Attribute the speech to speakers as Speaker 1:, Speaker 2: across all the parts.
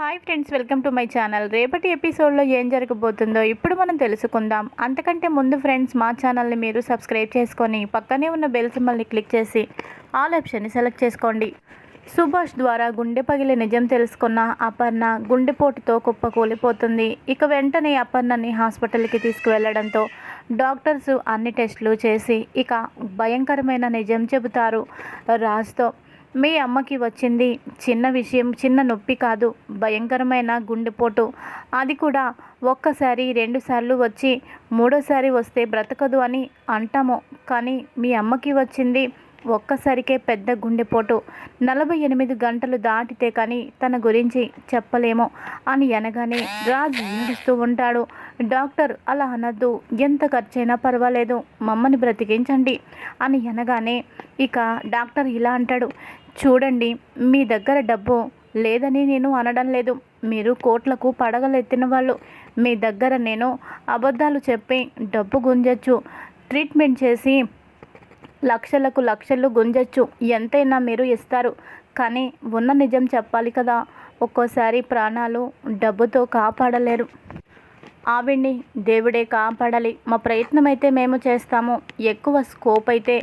Speaker 1: Hi friends welcome to my channel. రేపటి ఎపిసోడ్లో ఏం జరగబోతుందో ఇప్పుడు మనం తెలుసుకుందాం. అంతకంటే ముందు ఫ్రెండ్స్ మా ఛానల్ని మీరు సబ్స్క్రైబ్ చేసుకొని పక్కనే ఉన్న బెల్ సింబల్ని క్లిక్ చేసి ఆల్ ఆప్షన్ని సెలెక్ట్ చేసుకోండి. సుభాష్ ద్వారా గుండె పగిలి నిజం తెలుసుకున్న అపర్ణ గుండెపోటుతో కుప్పకూలిపోతుంది. ఇక వెంటనే అపర్ణని హాస్పిటల్కి తీసుకువెళ్ళడంతో డాక్టర్స్ అన్ని టెస్టులు చేసి ఇక భయంకరమైన నిజం చెబుతారు రాజ్తో. మీ అమ్మకి వచ్చింది. చిన్న విషయం చిన్న నొప్పి కాదు. భయంకరమైన గుండెపోటు. అది కూడా ఒక్కసారి రెండుసార్లు వచ్చి మూడోసారి వస్తే బ్రతకదు అని అంటాము. కానీ మీ అమ్మకి వచ్చింది ఒక్కసారికే పెద్ద గుండెపోటు. నలభై ఎనిమిది గంటలు దాటితే కానీ తన గురించి చెప్పలేము అని అనగానే రాజ్ ఈడుస్తూ ఉంటాడు. డాక్టర్ అలా అనద్దు. ఎంత ఖర్చైనా పర్వాలేదు. మమ్మని బ్రతికించండి అని అనగానే ఇక డాక్టర్ ఇలా అంటాడు. చూడండి మీ దగ్గర డబ్బు లేదని నేను అనడం లేదు. మీరు కోట్లకు పడగలెత్తిన వాళ్ళు. మీ దగ్గర నేను అబద్ధాలు చెప్పి డబ్బు గుంజచ్చు. ట్రీట్మెంట్ చేసి లక్షలకు లక్షలు గుంజచ్చు. ఎంతైనా మీరు ఇస్తారు. కానీ ఉన్న నిజం చెప్పాలి కదా. ఒక్కోసారి ప్రాణాలు డబ్బుతో కాపాడలేరు. ఆవిడ్ని దేవుడే కాపాడాలి. మా ప్రయత్నం అయితే మేము చేస్తాము. ఎక్కువ స్కోప్ అయితే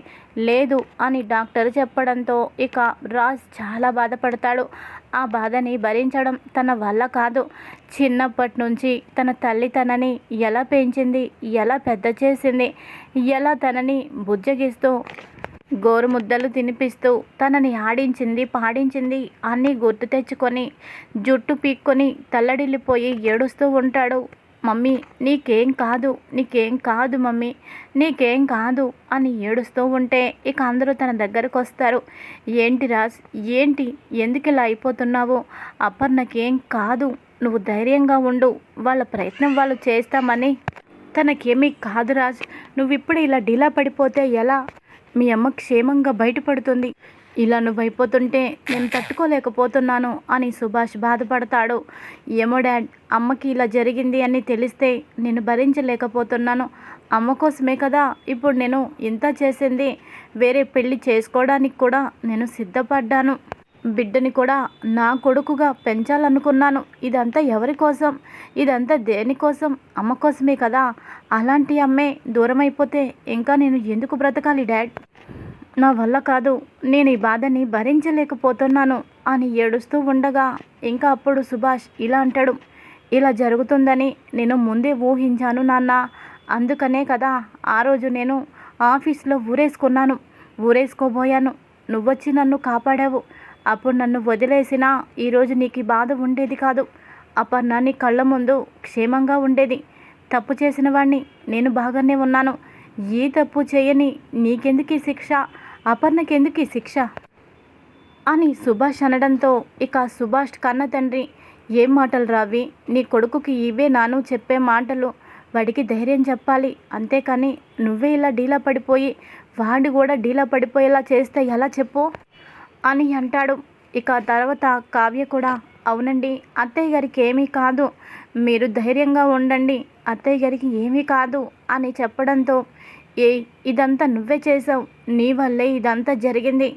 Speaker 1: లేదు అని డాక్టర్ చెప్పడంతో ఇక రాజ్ చాలా బాధపడతాడు. ఆ బాధని భరించడం తన వల్ల కాదు. చిన్నప్పటి నుంచి తన తల్లి తనని ఎలా పెంచింది ఎలా పెద్ద చేసింది ఎలా తనని బుజ్జగిస్తూ గోరుముద్దలు తినిపిస్తూ తనని ఆడించింది పాడించింది అన్నీ గుర్తు తెచ్చుకొని జుట్టు పీక్కొని తల్లడిల్లిపోయి ఏడుస్తూ ఉంటాడు. మమ్మీ నీకేం కాదు నీకేం కాదు మమ్మీ నీకేం కాదు అని ఏడుస్తూ ఉంటే ఇక అందరూ తన దగ్గరకు వస్తారు. ఏంటి రాజ్ ఏంటి ఎందుకు ఇలా అయిపోతున్నావు? అపర్ణకేం కాదు నువ్వు ధైర్యంగా ఉండు వాళ్ళ ప్రయత్నం వాళ్ళు చేస్తామని. తనకేమీ కాదు రాజ్ నువ్వు ఇప్పుడు ఇలా డీలా పడిపోతే ఎలా? మీ అమ్మ క్షేమంగా బయటపడుతుంది. ఇలా నువ్వు అయిపోతుంటే నేను తట్టుకోలేకపోతున్నాను అని సుభాష్ బాధపడతాడు. ఏమో డాడ్ అమ్మకి ఇలా జరిగింది అని తెలిస్తే నేను భరించలేకపోతున్నాను. అమ్మ కోసమే కదా ఇప్పుడు నేను ఇంత చేసింది. వేరే పెళ్ళి చేసుకోవడానికి కూడా నేను సిద్ధపడ్డాను. బిడ్డని కూడా నా కొడుకుగా పెంచాలనుకున్నాను. ఇదంతా ఎవరి కోసం? ఇదంతా దేనికోసం అమ్మ కోసమే కదా. అలాంటి అమ్మే దూరం అయిపోతే ఇంకా నేను ఎందుకు బ్రతకాలి డాడ్? నా వల్ల కాదు. నేను ఈ బాధని భరించలేకపోతున్నాను అని ఏడుస్తూ ఉండగా ఇంకా అప్పుడు సుభాష్ ఇలా అంటాడు. ఇలా జరుగుతుందని నేను ముందే ఊహించాను నాన్న. అందుకనే కదా ఆ రోజు నేను ఆఫీస్లో ఊరేసుకున్నాను. ఊరేసుకోబోయాను. నువ్వొచ్చి నన్ను కాపాడావు. అప్పుడు నన్ను వదిలేసినా ఈరోజు నీకు బాధ ఉండేది కాదు. అపర్ణ నీ కళ్ళ ముందు క్షేమంగా ఉండేది. తప్పు చేసిన వాడిని నేను బాగానే ఉన్నాను. ఏ తప్పు చేయని నీకెందుకు ఈ శిక్ష? అపర్ణకెందుకు ఈ శిక్ష? అని సుభాష్ అనడంతో ఇక సుభాష్ కన్న తండ్రి ఏం మాటలు రావి? నీ కొడుకుకి ఇవే నాను చెప్పే మాటలు. వాడికి ధైర్యం చెప్పాలి. అంతేకాని నువ్వే ఇలా డీలా పడిపోయి వాడు కూడా డీలా పడిపోయేలా చేస్తే ఎలా చెప్పు అని అంటాడు. ఇక తర్వాత కావ్య కూడా అవునండి అత్తయ్య గారికి ఏమీ కాదు. మీరు ధైర్యంగా ఉండండి. అత్తయ్య గారికి ఏమీ కాదు అని చెప్పడంతో ఏ ఇదంతా నువ్వే చేసావు నీ వల్లే ఇదంతా జరిగింది.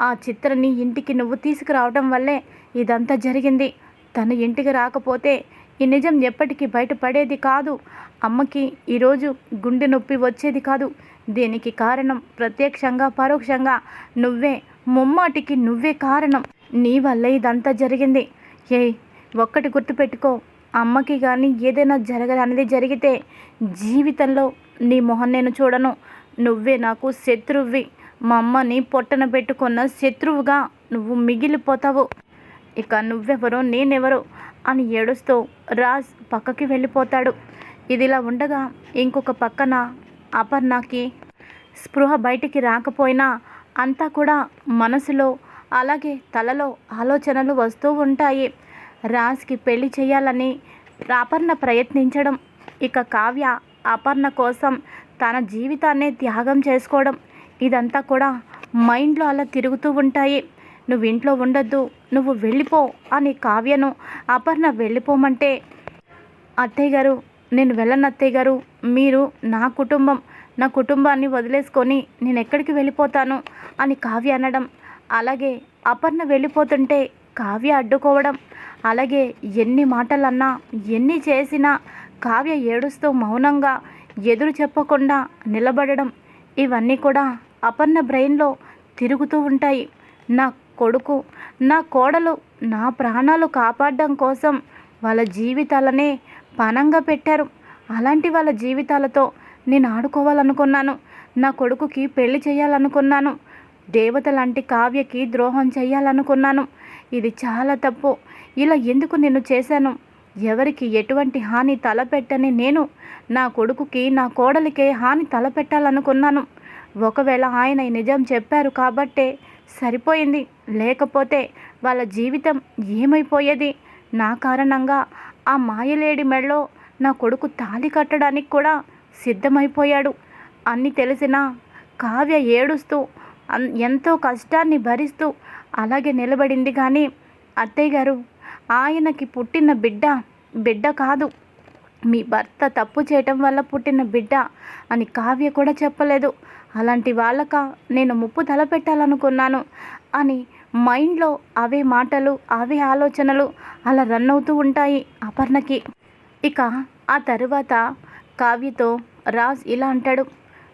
Speaker 1: ఆ చిత్రని ఇంటికి నువ్వు తీసుకురావడం వల్లే ఇదంతా జరిగింది. తను ఇంటికి రాకపోతే ఈ నిజం ఎప్పటికీ బయటపడేది కాదు. అమ్మకి ఈరోజు గుండె నొప్పి వచ్చేది కాదు. దీనికి కారణం ప్రత్యక్షంగా పరోక్షంగా నువ్వే. ముమ్మాటికి నువ్వే కారణం. నీ వల్లే ఇదంతా జరిగింది. ఏ ఒక్కటి గుర్తుపెట్టుకో. అమ్మకి కానీ ఏదైనా జరగదనేది జరిగితే జీవితంలో నీ మొహం నేను చూడను. నువ్వే నాకు శత్రువి. మా అమ్మని పొట్టన పెట్టుకున్న శత్రువుగా నువ్వు మిగిలిపోతావు. ఇక నువ్వెవరో నేనెవరో అని ఏడుస్తూ రాజ్ పక్కకి వెళ్ళిపోతాడు. ఇదిలా ఉండగా ఇంకొక పక్కన అపర్ణకి స్పృహ బయటికి రాకపోయినా అంతా కూడా మనసులో అలాగే తలలో ఆలోచనలు వస్తూ ఉంటాయి. రాజ్కి పెళ్ళి చేయాలని అపర్ణ ప్రయత్నించడం. ఇక కావ్య అపర్ణ కోసం తన జీవితాన్నే త్యాగం చేసుకోవడం. ఇదంతా కూడా మైండ్లో అలా తిరుగుతూ ఉంటాయి. నువ్వు ఇంట్లో ఉండొద్దు నువ్వు వెళ్ళిపో అని కావ్యను అపర్ణ వెళ్ళిపోమంటే అత్తయ్య గారు నేను వెళ్ళను అత్తయ్య గారు. మీరు నా కుటుంబం నా కుటుంబాన్ని వదిలేసుకొని నేను ఎక్కడికి వెళ్ళిపోతాను అని కావ్య అనడం. అలాగే అపర్ణ వెళ్ళిపోతుంటే కావ్య అడ్డుకోవడం. అలాగే ఎన్ని మాటలన్నా ఎన్ని చేసినా కావ్య ఏడుస్తూ మౌనంగా ఎదురు చెప్పకుండా నిలబడడం ఇవన్నీ కూడా అపర్ణ బ్రెయిన్లో తిరుగుతూ ఉంటాయి. నా కొడుకు నా కోడలు నా ప్రాణాలు కాపాడడం కోసం వాళ్ళ జీవితాలనే పణంగా పెట్టారు. అలాంటి వాళ్ళ జీవితాలతో నేను ఆడుకోవాలనుకున్నాను. నా కొడుకుకి పెళ్ళి చేయాలనుకున్నాను. దేవత లాంటి కావ్యకి ద్రోహం చేయాలనుకున్నాను. ఇది చాలా తప్పు. ఇలా ఎందుకు నేను చేశాను? ఎవరికి ఎటువంటి హాని తలపెట్టని నేను? నా కొడుకుకి నా కోడలికే హాని తలపెట్టాలనుకున్నాను. ఒకవేళ ఆయన ఈ నిజం చెప్పారు కాబట్టే సరిపోయింది. లేకపోతే వాళ్ళ జీవితం ఏమైపోయేది? నా కారణంగా ఆ మాయలేడి మెడలో నా కొడుకు తాళి కట్టడానికి కూడా సిద్ధమైపోయాడు. అన్ని తెలిసినా కావ్య ఏడుస్తూ అన్- ఎంతో కష్టాన్ని భరిస్తూ అలాగే నిలబడింది కానీ అత్తయ్య గారు ఆయనకి పుట్టిన బిడ్డ బిడ్డ కాదు. మీ భర్త తప్పు చేయటం వల్ల పుట్టిన బిడ్డ అని కావ్య కూడా చెప్పలేదు. అలాంటి వాళ్ళక నేను ముప్పు తలపెట్టాలనుకున్నాను అని మైండ్లో అవే మాటలు అవే ఆలోచనలు అలా రన్ అవుతూ ఉంటాయి అపర్ణకి. ఇక ఆ తరువాత కావ్యతో రాజ్ ఇలా అంటాడు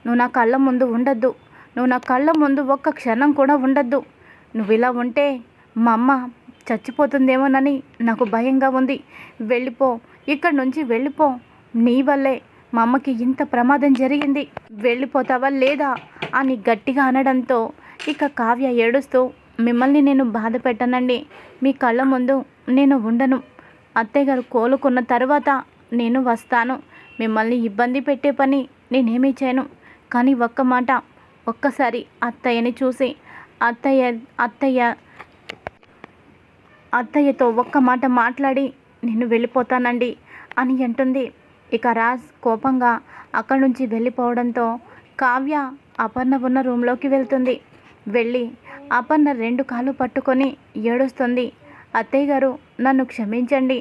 Speaker 1: నువ్వు నా కళ్ళ ముందు ఉండద్దు. నువ్వు నా కళ్ళ ముందు ఒక్క క్షణం కూడా ఉండద్దు. నువ్వు ఇలా ఉంటే మా అమ్మ చచ్చిపోతుందేమోనని నాకు భయంగా ఉంది. వెళ్ళిపో ఇక్కడి నుంచి వెళ్ళిపో. నీ వల్లే మా అమ్మకి ఇంత ప్రమాదం జరిగింది. వెళ్ళిపోతావా లేదా అని గట్టిగా అనడంతో ఇక కావ్య ఏడుస్తూ మిమ్మల్ని నేను బాధ పెట్టనండి. మీ కళ్ళ ముందు నేను ఉండను. అత్తయ్య గారు కోలుకున్న తర్వాత నేను వస్తాను. మిమ్మల్ని ఇబ్బంది పెట్టే పని నేనేమీ చేయను. కానీ ఒక్క మాట ఒక్కసారి అత్తయ్యని చూసి అత్తయ్య అత్తయ్య అత్తయ్యతో ఒక్క మాట మాట్లాడి నేను వెళ్ళిపోతానండి అని అంటుంది. ఇక రాజ్ కోపంగా అక్కడి నుంచి వెళ్ళిపోవడంతో కావ్య అపర్ణ ఉన్న రూమ్లోకి వెళ్తుంది. వెళ్ళి అపర్ణ రెండు కాళ్ళు పట్టుకొని ఏడుస్తుంది. అత్తయ్య గారు నన్ను క్షమించండి.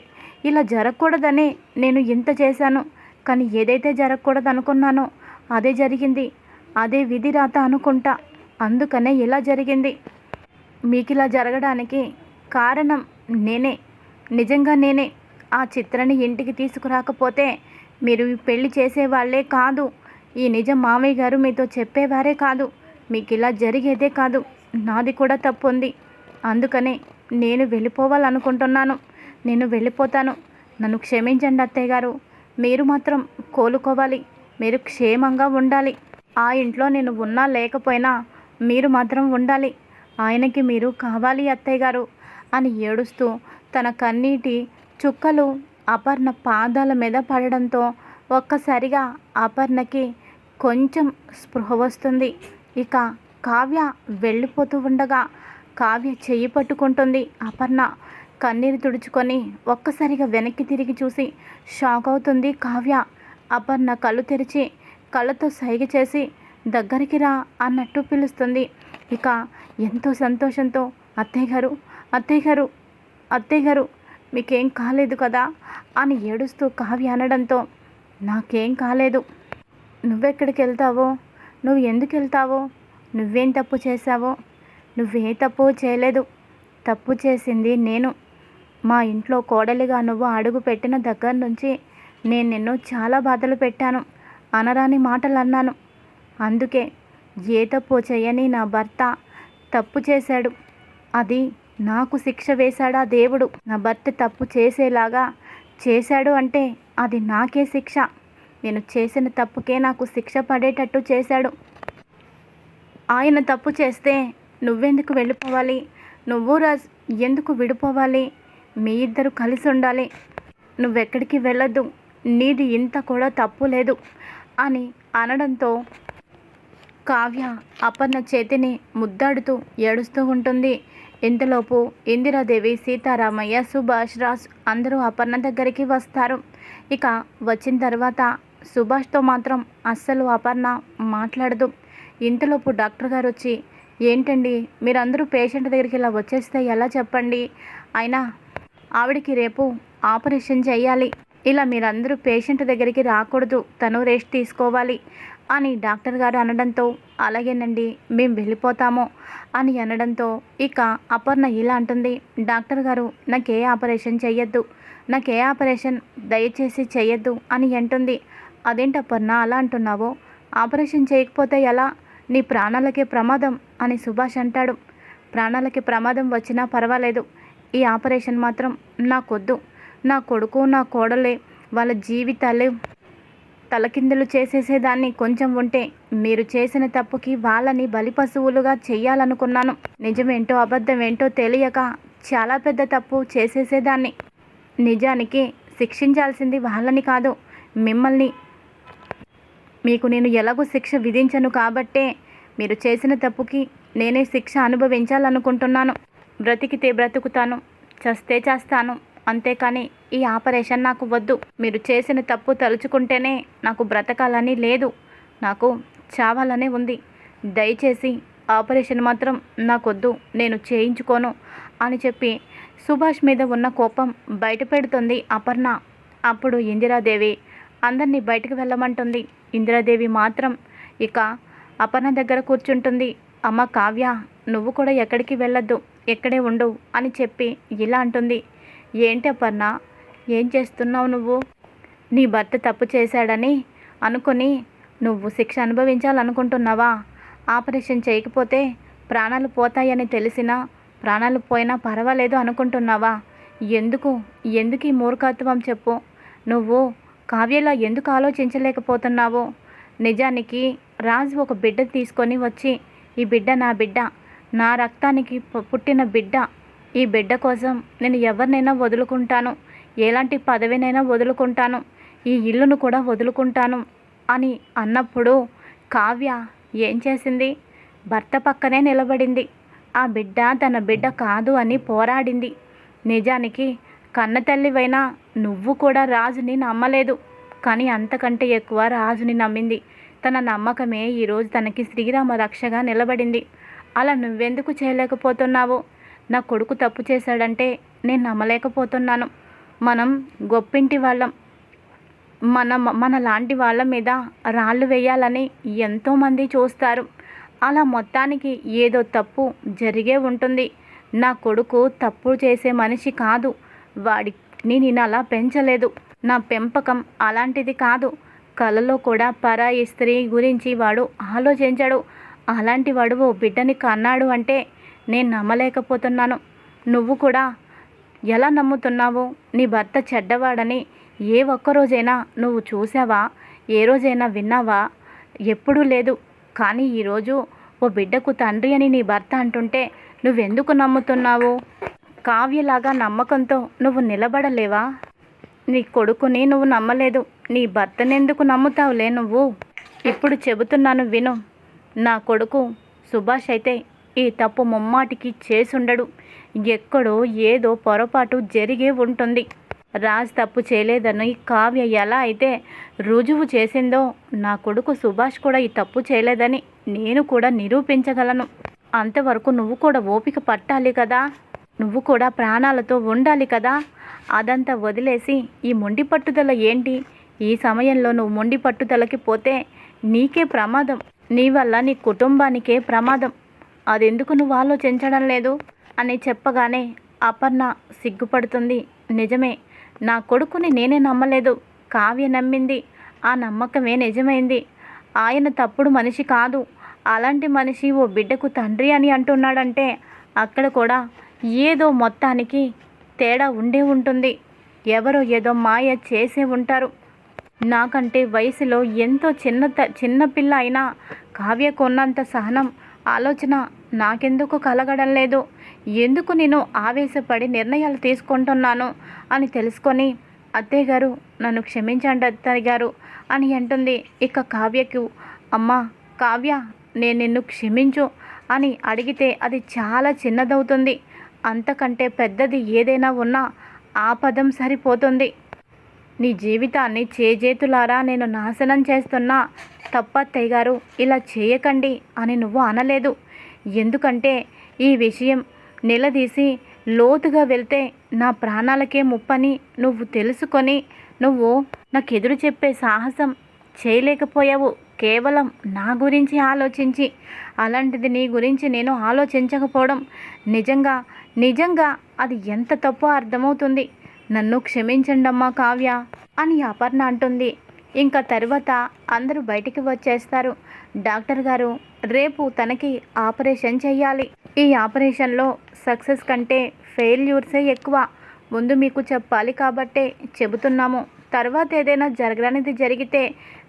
Speaker 1: ఇలా జరగకూడదని నేను ఇంత చేశాను. కానీ ఏదైతే జరగకూడదు అనుకున్నానో అదే జరిగింది. అదే విధి రాత అనుకుంటా. అందుకనే ఇలా జరిగింది. మీకు ఇలా జరగడానికి కారణం నేనే. నిజంగా నేనే. ఆ చిత్రని ఇంటికి తీసుకురాకపోతే మీరు పెళ్ళి చేసేవాళ్ళే కాదు. ఈ నిజం మామయ్య గారు మీతో చెప్పేవారే కాదు. మీకు ఇలా జరిగేదే కాదు. నాది కూడా తప్పు ఉంది అందుకనే నేను వెళ్ళిపోవాలనుకుంటున్నాను. నేను వెళ్ళిపోతాను. నన్ను క్షమించండి అత్తయ్య గారు. మీరు మాత్రం కోలుకోవాలి. మీరు క్షేమంగా ఉండాలి. ఆ ఇంట్లో నేను ఉన్నా లేకపోయినా మీరు మాత్రం ఉండాలి. ఆయనకి మీరు కావాలి అత్తయ్య గారు. అని ఏడుస్తూ తన కన్నీటి చుక్కలు అపర్ణ పాదాల మీద పడడంతో ఒక్కసారిగా అపర్ణకి కొంచెం స్పృహ వస్తుంది. ఇక కావ్య వెళ్ళిపోతూ ఉండగా కావ్య చెయ్యి పట్టుకుంటుంది అపర్ణ. కన్నీరు తుడుచుకొని ఒక్కసారిగా వెనక్కి తిరిగి చూసి షాక్ అవుతుంది కావ్య. అపర్ణ కళ్ళు తెరిచి కళ్ళతో సైగ చేసి దగ్గరికి రా అన్నట్టు పిలుస్తుంది. ఇక ఎంతో సంతోషంతో అత్తయ్య గారు అత్తయ్య గారు అత్తయ్య గారు మీకేం కాలేదు కదా? అని ఏడుస్తూ కావ్య అనడంతో నాకేం కాలేదు. నువ్వెక్కడికి వెళ్తావో నువ్వు ఎందుకు వెళ్తావో నువ్వేం తప్పు చేశావో? నువ్వే తప్పు చేయలేదు. తప్పు చేసింది నేను. మా ఇంట్లో కోడలిగా నువ్వు అడుగు పెట్టిన దగ్గర నుంచి నేను నిన్ను చాలా బాధలు పెట్టాను. అనరాని మాటలు అన్నాను అందుకే ఏ తప్పు చేయని నా భర్త తప్పు చేశాడు. అది నాకు శిక్ష వేశాడా దేవుడు? నా భర్త తప్పు చేసేలాగా చేశాడు అంటే అది నాకే శిక్ష. నేను చేసిన తప్పుకే నాకు శిక్ష పడేటట్టు చేశాడు. ఆయన తప్పు చేస్తే నువ్వెందుకు వెళ్ళిపోవాలి? నువ్వు రాజ్ ఎందుకు విడిపోవాలి? మీ ఇద్దరు కలిసి ఉండాలి. నువ్వెక్కడికి వెళ్ళొద్దు. నీది ఇంత కూడా తప్పు లేదు అని అనడంతో కావ్య అపర్ణ చేతిని ముద్దాడుతూ ఏడుస్తూ ఉంటుంది. ఇంతలోపు ఇందిరాదేవి సీతారామయ్య సుభాష్ రాజ్ అందరూ అపర్ణ దగ్గరికి వస్తారు. ఇక వచ్చిన తర్వాత సుభాష్తో మాత్రం అస్సలు అపర్ణ మాట్లాడదు. ఇంతలోపు డాక్టర్ గారు వచ్చి ఏంటండి మీరందరూ పేషెంట్ దగ్గరికి ఇలా వచ్చేస్తే ఎలా చెప్పండి? అయినా ఆవిడకి రేపు ఆపరేషన్ చేయాలి. ఇలా మీరందరూ పేషెంట్ దగ్గరికి రాకూడదు. తను రెస్ట్ తీసుకోవాలి. అని డాక్టర్ గారు అనడంతో అలాగేనండి మేము వెళ్ళిపోతాము అని అనడంతో ఇక అపర్ణ ఇలా అంటుంది డాక్టర్ గారు నాకు ఏ ఆపరేషన్ చేయొద్దు నాకు ఏ ఆపరేషన్ దయచేసి చేయొద్దు అని అంటుంది. అదేంటి అపర్ణ అలా అంటున్నావు? ఆపరేషన్ చేయకపోతే ఎలా? నీ ప్రాణాలకే ప్రమాదం అని సుభాష్ అంటాడు. ప్రాణాలకి ప్రమాదం వచ్చినా పర్వాలేదు ఈ ఆపరేషన్ మాత్రం నాకొద్దు నా కొడుకు నా కోడలే వాళ్ళ జీవితాలే తలకిందులు చేసేసేదాన్ని కొంచెం ఉంటే మీరు చేసిన తప్పుకి వాళ్ళని బలి పశువులుగా చెయ్యాలనుకున్నాను. నిజమేంటో అబద్ధమేంటో తెలియక చాలా పెద్ద తప్పు చేసేసేదాన్ని. నిజానికి శిక్షించాల్సింది వాళ్ళని కాదు మిమ్మల్ని. మీకు నేను ఎలాగో శిక్ష విధించను కాబట్టే మీరు చేసిన తప్పుకి నేనే శిక్ష అనుభవించాలనుకుంటున్నాను. బ్రతికితే బ్రతుకుతాను చస్తే చేస్తాను అంతేకాని ఈ ఆపరేషన్ నాకు వద్దు. మీరు చేసిన తప్పు తలుచుకుంటేనే నాకు బ్రతకాలని లేదు. నాకు చావాలనే ఉంది. దయచేసి ఆపరేషన్ మాత్రం నాకొద్దు. నేను చేయించుకోను అని చెప్పి సుభాష్ మీద ఉన్న కోపం బయట పెడుతుంది అపర్ణ. అప్పుడు ఇందిరాదేవి అందరినీ బయటకు వెళ్ళమంటుంది. ఇందిరాదేవి మాత్రం ఇక అపర్ణ దగ్గర కూర్చుంటుంది. అమ్మ కావ్య నువ్వు కూడా ఎక్కడికి వెళ్ళొద్దు. ఎక్కడే ఉండు అని చెప్పి ఇలా అంటుంది. ఏంటి అపర్ణ? ఏం చేస్తున్నావు నువ్వు? నీ భర్త తప్పు చేశాడని అనుకొని నువ్వు శిక్ష అనుభవించాలనుకుంటున్నావా? ఆపరేషన్ చేయకపోతే ప్రాణాలు పోతాయని తెలిసినా ప్రాణాలు పోయినా పర్వాలేదు అనుకుంటున్నావా? ఎందుకు? ఎందుకు ఈ మూర్ఖత్వం చెప్పు. నువ్వు కావ్యలా ఎందుకు ఆలోచించలేకపోతున్నావు? నిజానికి రాజు ఒక బిడ్డ తీసుకొని వచ్చి ఈ బిడ్డ నా బిడ్డ. నా రక్తానికి పుట్టిన బిడ్డ. ఈ బిడ్డ కోసం నేను ఎవరినైనా వదులుకుంటాను. ఎలాంటి పదవినైనా వదులుకుంటాను. ఈ ఇల్లును కూడా వదులుకుంటాను అని అన్నప్పుడు కావ్య ఏం చేసింది? భర్త పక్కనే నిలబడింది. ఆ బిడ్డ తన బిడ్డ కాదు అని పోరాడింది. నిజానికి కన్న తల్లివైనా నువ్వు కూడా రాజుని నమ్మలేదు. కానీ అంతకంటే ఎక్కువ రాజుని నమ్మింది. తన నమ్మకమే ఈరోజు తనకి శ్రీరామ రక్షగా నిలబడింది. అలా నువ్వెందుకు చేయలేకపోతున్నావు? నా కొడుకు తప్పు చేశాడంటే నేను నమ్మలేకపోతున్నాను. మనం గొప్పింటి వాళ్ళం. మన మన లాంటి వాళ్ళ మీద రాళ్ళు వేయాలని ఎంతోమంది చూస్తారు. అలా మొత్తానికి ఏదో తప్పు జరిగే ఉంటుంది. నా కొడుకు తప్పు చేసే మనిషి కాదు. వాడిని నేను అలా పెంచలేదు. నా పెంపకం అలాంటిది కాదు. కలలో కూడా పరాయి స్త్రీ గురించి వాడు ఆలోచించాడు. అలాంటి వాడు ఓ బిడ్డని కన్నాడు అంటే నేను నమ్మలేకపోతున్నాను. నువ్వు కూడా ఎలా నమ్ముతున్నావు? నీ భర్త చెడ్డవాడని ఏ ఒక్కరోజైనా నువ్వు చూసావా? ఏ రోజైనా విన్నావా? ఎప్పుడూ లేదు. కానీ ఈరోజు ఓ బిడ్డకు తండ్రి అని నీ భర్త అంటుంటే నువ్వెందుకు నమ్ముతున్నావు? కావ్యలాగా నమ్మకంతో నువ్వు నిలబడలేవా? నీ కొడుకుని నువ్వు నమ్మలేదు. నీ భర్తనెందుకు నమ్ముతావులే నువ్వు? ఇప్పుడు చెబుతున్నాను విను. నా కొడుకు సుభాష్ అయితే ఈ తప్పు ముమ్మాటికి చేసుండడు. ఎక్కడో ఏదో పొరపాటు జరిగే ఉంటుంది. రాజ్ తప్పు చేయలేదని కావ్య ఎలా అయితే రుజువు చేసిందో నా కొడుకు సుభాష్ కూడా ఈ తప్పు చేయలేదని నేను కూడా నిరూపించగలను. అంతవరకు నువ్వు కూడా ఓపిక పట్టాలి కదా. నువ్వు కూడా ప్రాణాలతో ఉండాలి కదా. అదంతా వదిలేసి ఈ మొండి పట్టుదల ఏంటి? ఈ సమయంలో నువ్వు మొండి పట్టుదలకి పోతే నీకే ప్రమాదం. నీ వల్ల నీ కుటుంబానికే ప్రమాదం. అది ఎందుకు నువ్వు ఆలోచించడం లేదు? అని చెప్పగానే అపర్ణ సిగ్గుపడుతుంది. నిజమే నా కొడుకుని నేనే నమ్మలేదు. కావ్య నమ్మింది. ఆ నమ్మకమే నిజమైంది. ఆయన తప్పుడు మనిషి కాదు. అలాంటి మనిషి ఓ బిడ్డకు తండ్రి అని అంటున్నాడంటే అక్కడ కూడా ఏదో మొత్తానికి తేడా ఉండే ఉంటుంది. ఎవరో ఏదో మాయ చేసే ఉంటారు. నాకంటే వయసులో ఎంతో చిన్న త- చిన్న పిల్ల అయినా కావ్యకు ఉన్నంత సహనం ఆలోచన నాకెందుకు కలగడం లేదు? ఎందుకు నేను ఆవేశపడి నిర్ణయాలు తీసుకుంటున్నాను? అని తెలుసుకొని అత్తయ్య గారు నన్ను క్షమించండి అత్తయ్య గారు అని అంటుంది. ఇక కావ్యకు అమ్మ కావ్య నేను నిన్ను క్షమించు అని అడిగితే అది చాలా చిన్నదవుతుంది. అంతకంటే పెద్దది ఏదైనా ఉన్నా ఆ పదం సరిపోతుంది. నీ జీవితాన్ని చేజేతులారా నేను నాశనం చేస్తున్నా? తప్పత్తయ్య గారు ఇలా చేయకండి అని నువ్వు అనలేదు. ఎందుకంటే ఈ విషయం నిలదీసి లోతుగా వెళ్తే నా ప్రాణాలకే ముప్పని నువ్వు తెలుసుకొని నువ్వు నాకు ఎదురు చెప్పే సాహసం చేయలేకపోయావు. కేవలం నా గురించి ఆలోచించి అలాంటిది నీ గురించి నేను ఆలోచించకపోవడం నిజంగా నిజంగా అది ఎంత తప్పో అర్థమవుతుంది. నన్ను క్షమించండమ్మా కావ్య అని అపర్ణ అంటుంది. ఇంకా తర్వాత అందరూ బయటికి వచ్చేస్తారు. డాక్టర్ గారు రేపు తనకి ఆపరేషన్ చేయాలి ఈ ఆపరేషన్లో సక్సెస్ కంటే ఫెయిల్యూర్సే ఎక్కువ. ముందు మీకు చెప్పాలి కాబట్టే చెబుతున్నాము. తర్వాత ఏదైనా జరగడానికి జరిగితే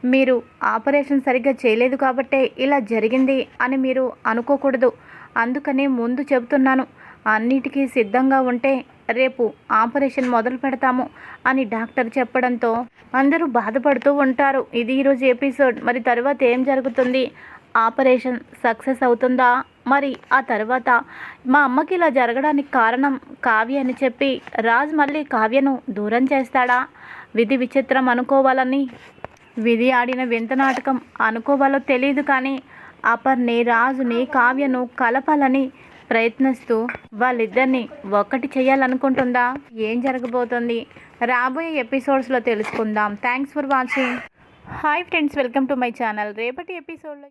Speaker 1: మీరు ఆపరేషన్ సరిగ్గా చేయలేదు కాబట్టే ఇలా జరిగింది అని మీరు అనుకోకూడదు. అందుకనే ముందు చెబుతున్నాను. అన్నిటికీ సిద్ధంగా ఉంటే రేపు ఆపరేషన్ మొదలు పెడతాము అని డాక్టర్ చెప్పడంతో అందరూ బాధపడుతూ ఉంటారు. ఇది ఈరోజు ఎపిసోడ్. మరి తర్వాత ఏం జరుగుతుంది? ఆపరేషన్ సక్సెస్ అవుతుందా? మరి ఆ తర్వాత మా అమ్మకి ఇలా జరగడానికి కారణం కావ్య అని చెప్పి రాజ్ మళ్ళీ కావ్యను దూరం చేస్తాడా? విధి విచిత్రం అనుకోవాలని విధి ఆడిన వింత నాటకం అనుకోవాలో తెలియదు కానీ అపర్ని రాజుని కావ్యను కలపాలని ప్రయత్నిస్తూ వాళ్ళిద్దరిని ఒక్కటి చేయాలనుకుంటుందా? ఏం జరగబోతుంది? రాబోయే ఎపిసోడ్స్లో తెలుసుకుందాం. Thanks for watching. Hi friends welcome to my channel. రేపటి ఎపిసోడ్లో